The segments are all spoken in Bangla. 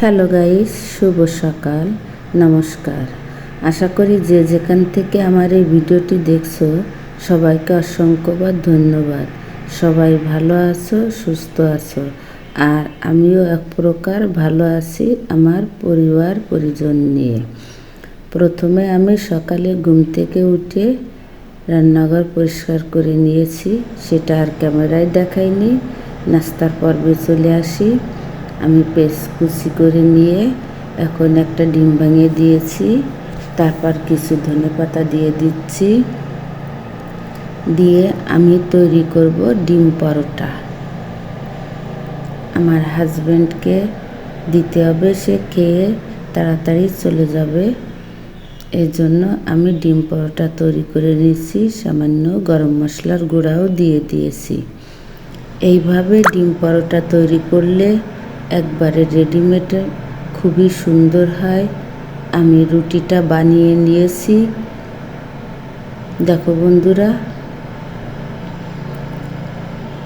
হ্যালো গাইস, শুভ সকাল, নমস্কার। আশা করি যে যেখান থেকে আমার এই ভিডিওটি দেখছ, সবাইকে অসংখ্যবার ধন্যবাদ। সবাই ভালো আছো, সুস্থ আছো। আর আমিও এক প্রকার ভালো আছি আমার পরিবার, পরিজন নিয়ে। প্রথমে আমি সকালে ঘুম থেকে উঠে রান্নাঘর পরিষ্কার করে নিয়েছি। সেটা আর ক্যামেরায় দেখাইনি। নাস্তার পর্বে চলে আসি। আমি পেস্ট কুচি করে নিয়ে এখন একটা ডিম ভাঙিয়ে দিয়েছি। তারপর কিছু ধনে পাতা দিয়ে দিচ্ছি। দিয়ে আমি তৈরি করব ডিম পরোটা। আমার হাজব্যান্ডকে দিতে হবে, সে খেয়ে তাড়াতাড়ি চলে যাবে। এই জন্য আমি ডিম পরোটা তৈরি করে নিয়েছি, সামান্য গরম মশলার গুঁড়াও দিয়ে দিয়েছি। এইভাবে ডিম পরোটা তৈরি করলে একবারে রেডিমেড, খুবই সুন্দর হয়। আমি রুটিটা বানিয়ে নিয়েছি। দেখো বন্ধুরা,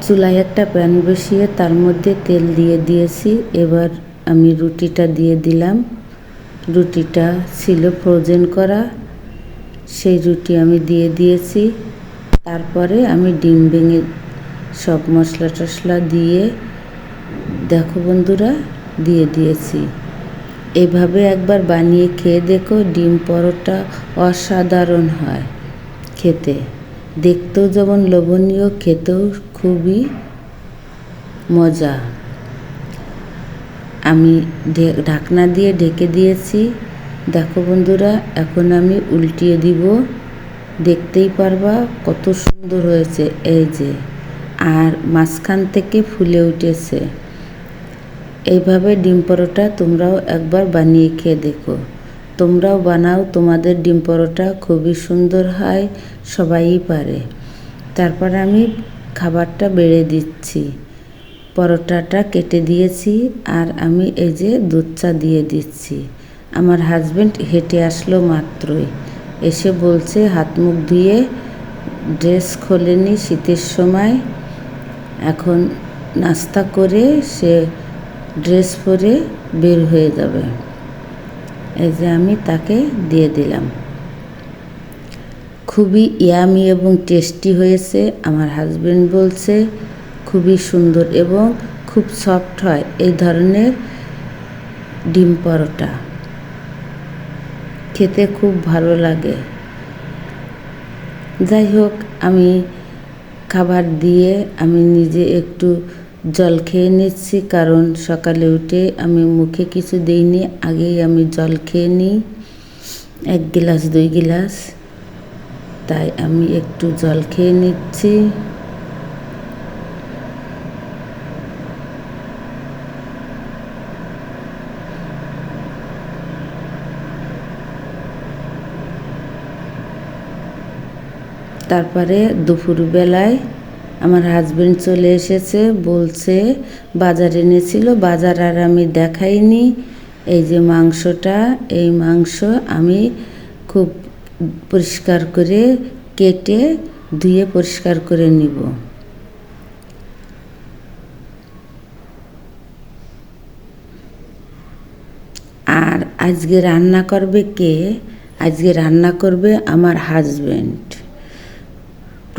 চুলায় একটা প্যান বসিয়ে তার মধ্যে তেল দিয়ে দিয়েছি। এবার আমি রুটিটা দিয়ে দিলাম। রুটিটা ছিল ফ্রোজেন করা। সেই রুটি আমি দিয়ে দিয়েছি। তারপরে আমি ডিম ভেঙে সব মশলা টশলা দিয়ে দেখো বন্ধুরা, দিয়ে দিয়েছি। এভাবে একবার বানিয়ে খেয়ে দেখো ডিম পরোটা অসাধারণ হয় খেতে। দেখতেও যেমন লোভনীয়, খেতেও খুবই মজা। আমি ঢাকনা দিয়ে ঢেকে দিয়েছি। দেখো বন্ধুরা, এখন আমি উল্টিয়ে দিব। দেখতেই পারবা কত সুন্দর হয়েছে, এই যে। আর মাঝখান থেকে ফুলে উঠেছে। এইভাবে ডিম পরোটা তোমরাও একবার বানিয়ে খেয়ে দেখো। তোমরাও বানাও, তোমাদের ডিম পরোটা খুবই সুন্দর হয় সবাই পারে। তারপর আমি খাবারটা বেড়ে দিচ্ছি। পরোটাটা কেটে দিয়েছি আর আমি এই যে দুধ চা দিয়ে দিচ্ছি। আমার হাজব্যান্ড হেঁটে আসলো মাত্রই। এসে বলছে, হাত মুখ ধুয়ে ড্রেস খোলেনি শীতের সময়। এখন নাস্তা করে সে ড্রেস পরে বের হয়ে যাবে। এই যে আমি তাকে দিয়ে দিলাম। খুবই ইয়ামি এবং টেস্টি হয়েছে, আমার হাজব্যান্ড বলছে। খুবই সুন্দর এবং খুব সফট হয় এই ধরনের ডিম পরোটা। খেতে খুব ভালো লাগে। যাই হোক, আমি খাবার দিয়ে আমি নিজে একটু জল খেয়ে নিচ্ছি, কারণ সকালে উঠে আমি মুখে কিছু দিইনি, আগেই আমি জল খেয়ে নিই, এক গিলাস, দুই গিলাস। তাই আমি একটু জল খেয়ে নিচ্ছি। তারপরে দুপুরবেলায় আমার হাজব্যান্ড চলে এসেছে, বলছে বাজার এনেছিল, বাজার আর আমি দেখাইনি। এই যে মাংসটা, এই মাংস আমি খুব পরিষ্কার করে কেটে ধুয়ে পরিষ্কার করে নিব। আর আজকে রান্না করবে কে? আজকে রান্না করবে আমার হাজব্যান্ড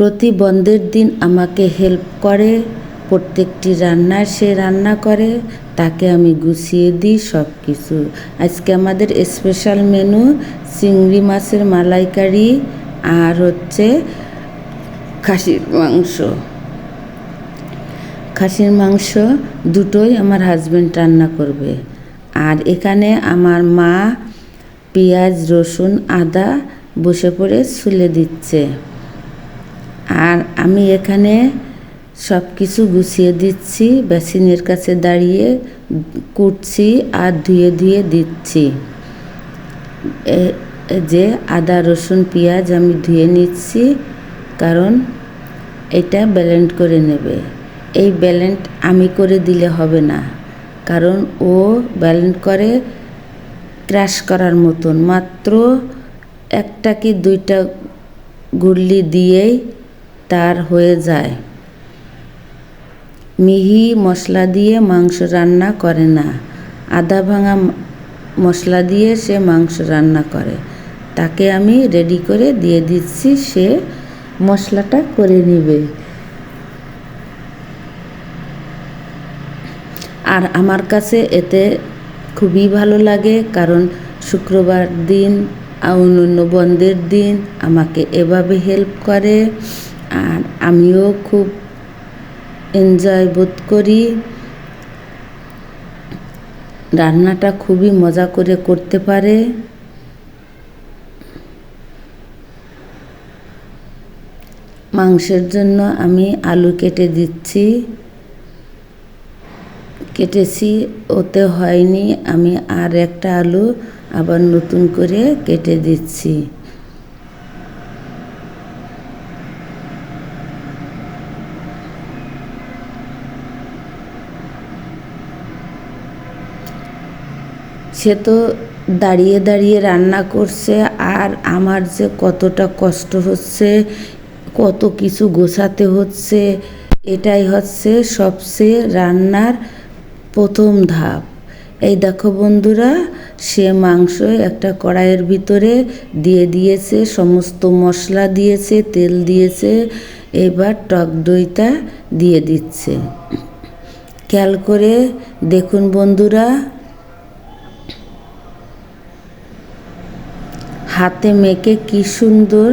প্রতি বন্ধের দিন আমাকে হেল্প করে। প্রত্যেকটি রান্নার সে রান্না করে, তাকে আমি গুছিয়ে দিই সব কিছু আজকে আমাদের স্পেশাল মেনু চিংড়ি মাছের মালাইকারি আর হচ্ছে খাসির মাংস। খাসির মাংস দুটোই আমার হাজব্যান্ড রান্না করবে। আর এখানে আমার মা পেঁয়াজ, রসুন, আদা বসে পড়ে ছুলে দিচ্ছে। আর আমি এখানে সব কিছু গুছিয়ে দিচ্ছি, বেসিনের কাছে দাঁড়িয়ে কুটছি আর ধুয়ে ধুয়ে দিচ্ছি। যে আদা, রসুন, পেঁয়াজ আমি ধুয়ে নিচ্ছি, কারণ এটা ব্যালেন্ট করে নেবে। এই ব্যালেন্ট আমি করে দিলে হবে না, কারণ ও ব্যালেন্ট করে ক্রাশ করার মতন। মাত্র একটা কি দুইটা গুল্লি দিয়েই তার হয়ে যায়। মিহি মশলা দিয়ে মাংস রান্না করে না। আদা ভাঙা মশলা দিয়ে সে মাংস রান্না করে। তাকে আমি রেডি করে দিয়ে দিচ্ছি, সে মশলাটা করে নেবে। আর আমার কাছে এতে খুবই ভালো লাগে, কারণ শুক্রবার দিন অন্য বন্ধের দিন আমাকে এভাবে হেল্প করে। আর আমিও খুব এনজয় বোধ করি। রান্নাটা খুবই মজা করে করতে পারে। মাংসের জন্য আমি আলু কেটে দিচ্ছি। কেটেছি, ওতে হয়নি। আমি আর একটা আলু আবার নতুন করে কেটে দিচ্ছি। সে তো দাঁড়িয়ে দাঁড়িয়ে রান্না করছে আর আমার যে কতটা কষ্ট হচ্ছে, কত কিছু গোছাতে হচ্ছে, এটাই হচ্ছে সবচেয়ে রান্নার প্রথম ধাপ। এই দেখো বন্ধুরা, সে মাংস একটা কড়াইয়ের ভিতরে দিয়ে দিয়েছে, সমস্ত মশলা দিয়েছে, তেল দিয়েছে, এবার টক দইটা দিয়ে দিচ্ছে। খেয়াল করে দেখুন বন্ধুরা হাতে মেখে কি সুন্দর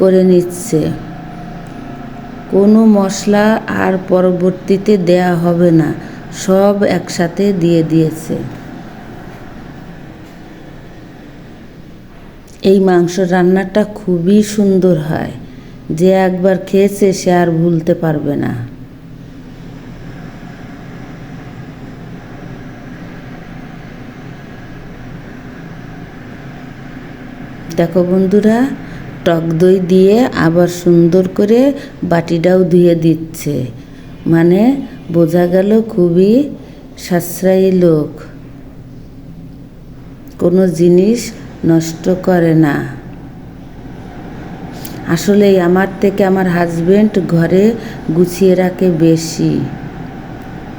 করে নিচ্ছে। কোনো মশলা আর পরবর্তীতে দেয়া হবে না, সব একসাথে দিয়ে দিয়েছে। এই মাংস রান্নাটা খুবই সুন্দর হয়, যে একবার খেয়েছে সে আর ভুলতে পারবে না। দেখো বন্ধুরা, টক দই দিয়ে আবার সুন্দর করে বাটিটাও ধুয়ে দিচ্ছে। মানে বোঝা গেল খুবই সাশ্রয়ী লোক। কোনো জিনিস নষ্ট করে না। আসলে আমার থেকে আমার হাজবেন্ড ঘরে গুছিয়ে রাখে বেশি।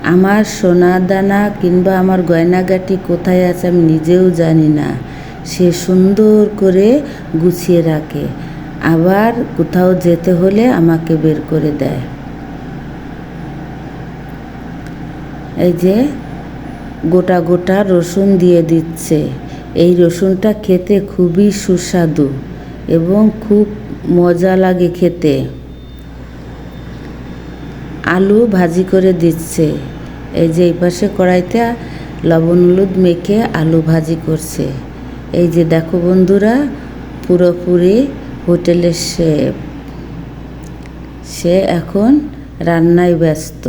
আমার সোনা দানা কিংবা আমার গয়নাগাটি কোথায় আছে আমি নিজেও জানি না। সে সুন্দর করে গুছিয়ে রাখে। আবার কোথাও যেতে হলে আমাকে বের করে দেয়। এই যে গোটা গোটা রসুন দিয়ে দিচ্ছে। এই রসুনটা খেতে খুবই সুস্বাদু এবং খুব মজা লাগে খেতে। আলু ভাজি করে দিচ্ছে। এই যে এই পাশে কড়াইতে লবণ হলুদ মেখে আলু ভাজি করছে। এই যে দেখো বন্ধুরা, পুরোপুরি হোটেলের শেফ সে এখন রান্নায় ব্যস্ত।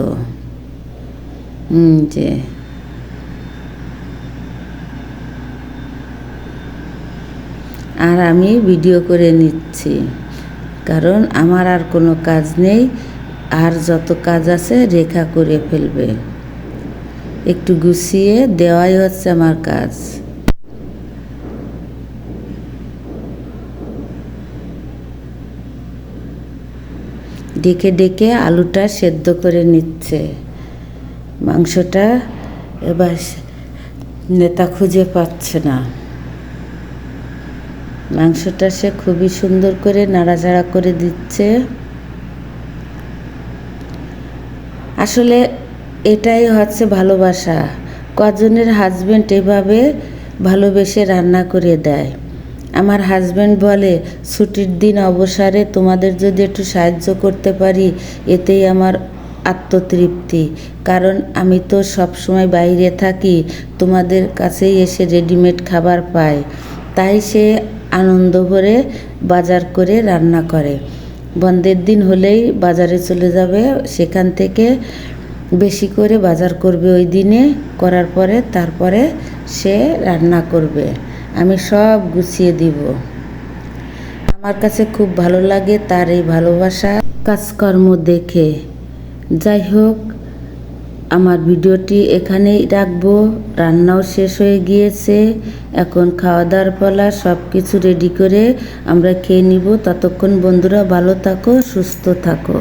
যে। আর আমি ভিডিও করে নিচ্ছি, কারণ আমার আর কোনো কাজ নেই, আর যত কাজ আছে রেখা করে ফেলবে। একটু গুছিয়ে দেওয়াই হচ্ছে আমার কাজ। ডেকে ডেকে আলুটা সেদ্ধ করে নিচ্ছে। মাংসটা এবার নেতা খুঁজে পাচ্ছে না। মাংসটা সে খুবই সুন্দর করে নাড়াচাড়া করে দিচ্ছে। আসলে এটাই হচ্ছে ভালোবাসা। কজনের হাজবেন্ড এভাবে ভালোবেসে রান্না করে দেয়। আমার হাজব্যান্ড বলে, ছুটির দিন অবসরে তোমাদের যদি একটু সাহায্য করতে পারি, এতেই আমার আত্মতৃপ্তি। কারণ আমি তো সব সময় বাইরে থাকি, তোমাদের কাছেই এসে রেডিমেড খাবার পাই। তাই সে আনন্দ ভরে বাজার করে রান্না করে। বন্ধের দিন হলেই বাজারে চলে যাবে, সেখান থেকে বেশি করে বাজার করবে ওই দিনে, করার পরে তারপরে সে রান্না করবে। আমি সব গুছিয়ে দিব। আমার কাছে খুব ভালো লাগে তার এই ভালোবাসা, কাজকর্ম দেখে। যাই হোক, আমার ভিডিওটি এখানেই রাখব। রান্নাও শেষ হয়ে গিয়েছে। এখন খাওয়া দাওয়ার পালা সব কিছু রেডি করে আমরা খেয়ে নিব। ততক্ষণ বন্ধুরা ভালো থাকো, সুস্থ থাকো।